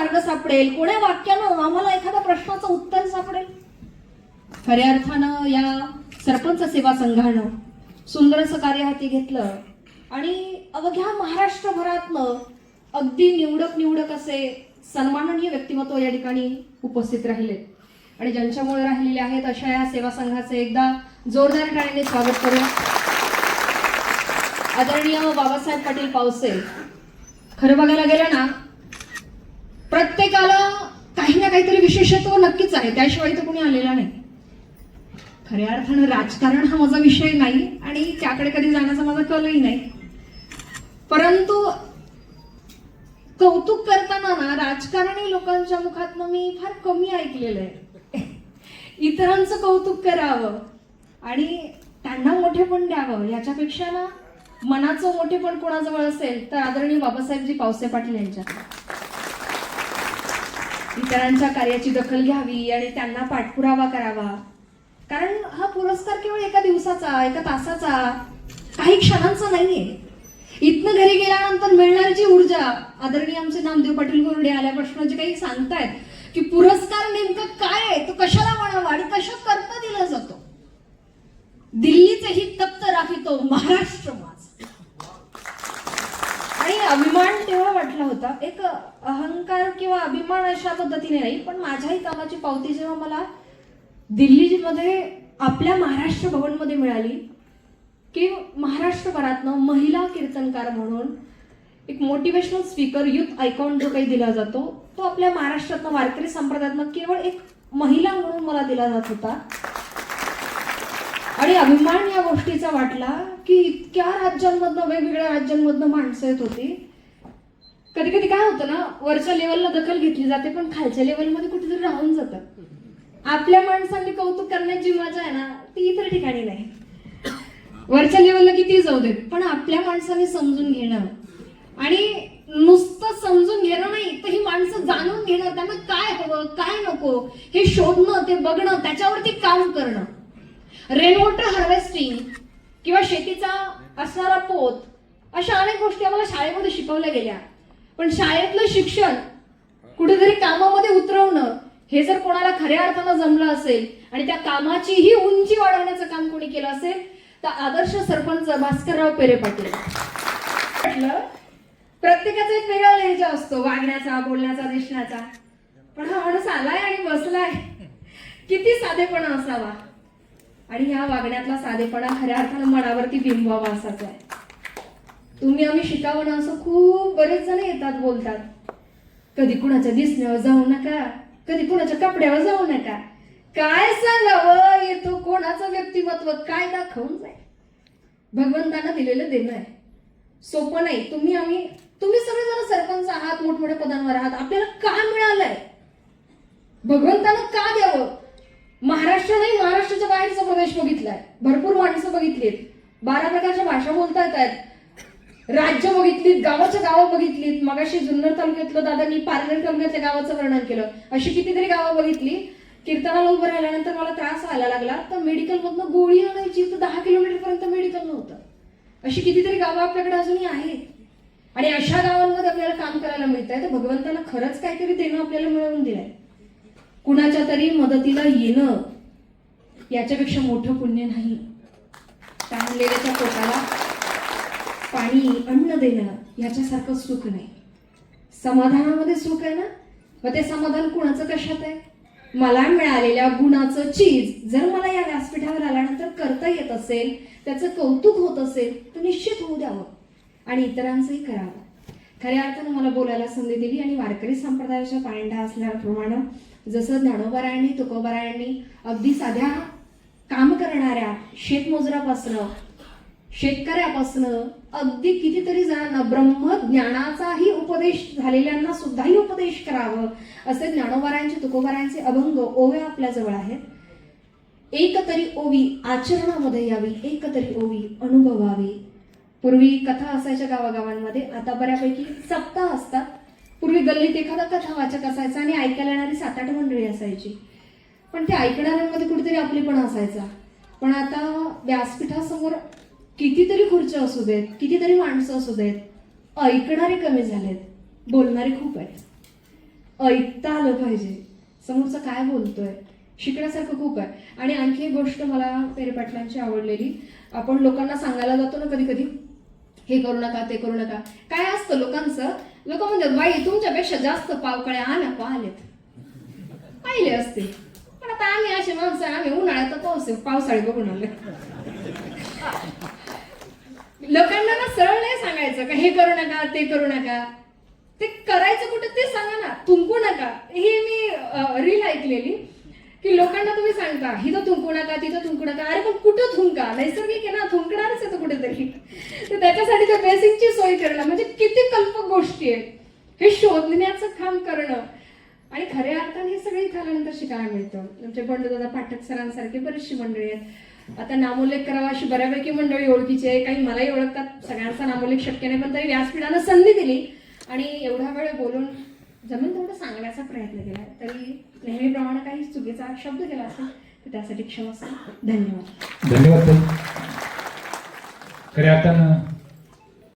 मार्ग सापडेल. कोण्या वाक्यानं आम्हाला एखाद्या प्रश्नाचं उत्तर सापडेल? खऱ्या अर्थानं या सरपंच सेवा संघानं सुंदर असं कार्य हाती घेतलं आणि अवघ्या महाराष्ट्रभरातनं अगदी निवडक निवडक असे सन्माननीय व्यक्तिमत्व या ठिकाणी उपस्थित राहिले. आणि ज्यांच्यामुळे राहिलेले आहेत अशा या सेवा संघाचे एकदा जोरदार टाळीने स्वागत करूया आदरणीय बाबासाहेब पाटील पावसे. खरं बघायला गेलं ना प्रत्येकाला काही ना काहीतरी विशेषत्व नक्कीच आहे. त्याशिवाय तर कोणी आलेला नाही. खऱ्या अर्थानं राजकारण हा माझा विषय नाही आणि त्याकडे कधी जाण्याचा माझा कलही नाही. परंतु कौतुक करताना ना राजकारणी लोकांच्या मुखातनं मी फार कमी ऐकलेलं आहे. इतरांचं कौतुक करावं आणि त्यांना मोठेपण द्यावं याच्यापेक्षा ना मनाचं मोठेपण कोणाजवळ असेल तर आदरणीय बाबासाहेबजी पावसे पाटील यांच्या इतरांच्या कार्याची दखल घ्यावी आणि त्यांना पाठपुरावा करावा. कारण हा पुरस्कार केवळ एका दिवसाचा एका तासाचा काही क्षणांचा नाहीये. इथनं घरी गेल्यानंतर मिळणारी जी ऊर्जा आदरणीय आमचे नामदेव पाटील गोरडे आल्यापासून जे काही सांगतायत की पुरस्कार नेमकं काय आहे तो कशाला म्हणावा आणि कशा करता दिला जातो? दिल्लीचेही तप्त राखितो महाराष्ट्र माझ आणि अभिमान तेव्हा वाटला होता. एक अहंकार किंवा अभिमान अशा पद्धतीने नाही पण माझ्याही कामाची पावती जेव्हा मला दिल्लीमध्ये आपल्या महाराष्ट्र भवनमध्ये मिळाली की महाराष्ट्रभरातनं महिला कीर्तनकार म्हणून एक मोटिवेशनल स्पीकर युथ आयकॉन जो काही दिला जातो तो आपल्या महाराष्ट्रातनं वारकरी संप्रदायातनं केवळ एक महिला म्हणून मला दिला जात होता. आणि अभिमान या गोष्टीचा वाटला की इतक्या राज्यांमधनं वेगवेगळ्या राज्यांमधनं माणसं येत होती. कधी कधी काय होतं ना वरच्या लेवलला दखल घेतली जाते पण खालच्या लेवलमध्ये कुठेतरी राहून जातं. आपल्या माणसांनी कौतुक करण्याची मजा आहे ना ती इतर ठिकाणी नाही. वरच्या लेवलला किती जाऊ देत पण आपल्या माणसाने समजून घेणं. आणि नुसतं समजून घेणं नाही तर ही माणसं जाणून घेणं त्यांना काय हवं काय नको हे शोधणं ते बघणं त्याच्यावरती काम करणं. रेन वॉटर हार्वेस्टिंग किंवा शेतीचा असणारा पोत अशा अनेक गोष्टी आम्हाला शाळेमध्ये शिकवल्या गेल्या. पण शाळेतलं शिक्षण कुठेतरी कामामध्ये उतरवणं हे जर कोणाला खऱ्या अर्थानं जमलं असेल आणि त्या कामाचीही उंची वाढवण्याचं काम कोणी केलं असेल तर आदर्श सरपंच भास्करराव पेरे पाटील. म्हटलं प्रत्येकाचा एक वेगळा लहेजा असतो वागण्याचा बोलण्याचा दिसण्याचा. पण हा माणूस आलाय आणि बसलाय. किती साधेपणा असावा. आणि ह्या वागण्यातला साधेपणा खऱ्या अर्थानं मनावरती बिंबवावा असाच आहे. तुम्ही आम्ही शिकावं ना असं खूप बरेच जण येतात बोलतात. कधी कुणाच्या दिसण्यावर जाऊ नका कधी कुणाच्या कपड्यावर जाऊ नका. काय सांगावं येतो कोणाचं व्यक्तिमत्व काय दाखवून जाईल? भगवंतानं दिलेलं देणं आहे. सोपं नाही. तुम्ही आम्ही तुम्ही सगळे जण सरपंच आहात मोठमोठ्या पदांवर आहात. आपल्याला का मिळालंय? भगवंतानं का द्यावं? महाराष्ट्र नाही महाराष्ट्राच्या बाहेरचा प्रदेश बघितलाय. भरपूर माणसं बघितलीत. बारा प्रकारच्या भाषा बोलता येत आहेत राज्य बघितलीत गावाच्या गावं बघितलीत मगाशी जुन्नर तालुक्यातलं दादांनी पारनेर तालुक्यातल्या गावाचं वर्णन केलं. अशी कितीतरी गावं बघितली. कीर्तनाला उभं राहिल्यानंतर मला त्रास व्हायला लागला. तर मेडिकलमधनं गोळी आणायची तर दहा किलोमीटर पर्यंत मेडिकल नव्हतं. अशी कितीतरी गावं आपल्याकडे अजूनही आहेत. आणि अशा गावांमध्ये आपल्याला काम करायला मिळत आहे तर भगवंताला खरंच काहीतरी देणं आपल्याला मिळवून दिलंय. कुणाच्या तरी मदतीला येणं याच्यापेक्षा मोठं पुण्य नाही. ताणलेल्याच्या पोटाला पाणी अन्न देणं याच्यासारखं सुख नाही. समाधानामध्ये सुख आहे ना? मग ते समाधान कुणाचं कशात आहे? मला मिळालेल्या गुणाचं चीज जर मला या व्यासपीठावर आल्यानंतर करता येत असेल त्याचं कौतुक होत असेल तर निश्चित होऊ द्यावं आणि इतरांचंही करावं. खऱ्या अर्थानं मला बोलायला संधी दिली आणि वारकरी संप्रदायाच्या पायंडा असल्याप्रमाणे जसं ज्ञानोबरायांनी तुकोबारायणी अगदी साध्या काम करणाऱ्या शेतमजुरापासनं शेतकऱ्यापासनं अगदी कितीतरी जणांना ब्रह्मज्ञानाचाही उपदेश झालेल्यांना सुद्धाही उपदेश करावं असे ज्ञानोबारायांचे तुकोबारायांचे अभंग ओव्या आपल्या जवळ आहेत. एक तरी ओवी आचरणामध्ये यावी एक तरी ओवी अनुभवावी. पूर्वी कथा असायच्या गावागावांमध्ये आता बऱ्यापैकी सप्ताह असतात. पूर्वी गल्लीत एखादा कथा वाचक असायचा आणि ऐकायला येणारी सात आठ मंडळी असायची. पण ते ऐकणाऱ्यांमध्ये कुठेतरी आपलेपणा असायचा. पण आता व्यासपीठासमोर कितीतरी खुर्च्या असू देत कितीतरी माणसं असू देत ऐकणारे कमी झालेत बोलणारे खूप आहेत. ऐकता आलं पाहिजे. समोरचं काय बोलतोय शिकण्यासारखं खूप आहे. आणि आणखी एक गोष्ट मला पेरे पाटलांची आवडलेली आपण लोकांना सांगायला जातो ना कधी कधी हे करू नका ते करू नका. काय असतं लोकांचं लोक म्हणतात बाई तुमच्यापेक्षा जास्त पावकळ्या आम्ही पाहिलेत. पाहिले असते. पण आता आम्ही असे माणसं आहे, आम्ही उन्हाळ्यात पाऊस पावसाळी बघून आले लोकांना ना सरळ नाही सांगायचं का हे करू नका ते करू नका. ते करायचं कुठं ते सांगा ना. थुंकू नका. ही मी रील ऐकलेली की लोकांना तुम्ही सांगता हिथं थुंकू नका तिथं थुंकू नका. अरे पण कुठं थुंका? नैसर्गिक आहे ना. थुंकणारच आहे तो कुठेतरी. तर त्याच्यासाठी त्या बेसिकची सोय करणं म्हणजे किती कल्पक गोष्टी आहेत. हे शोधण्याचं काम करणं. आणि खऱ्या अर्थाने हे सगळे इथं आल्यानंतर शिकायला मिळतं. आमचे बंडदादा पाठक सरांसारखे बरीचशी मंडळी आहेत. आता नामोल्लेख करावा अशी बऱ्यापैकी मंडळी ओळखीची आहे. काही मलाही ओळखतात. सगळ्यांचा नामोल्लेख शक्य नाही पण तरी व्यासपीठानं संधी दिली. आणि एवढा वेळ बोलून जमीन तेवढं सांगण्याचा प्रयत्न केला. तरी नेहमीप्रमाणे काही चुकीचा शब्द केला असेल तर त्यासाठी क्षमा धन्यवाद. धन्यवाद खऱ्या अर्थानं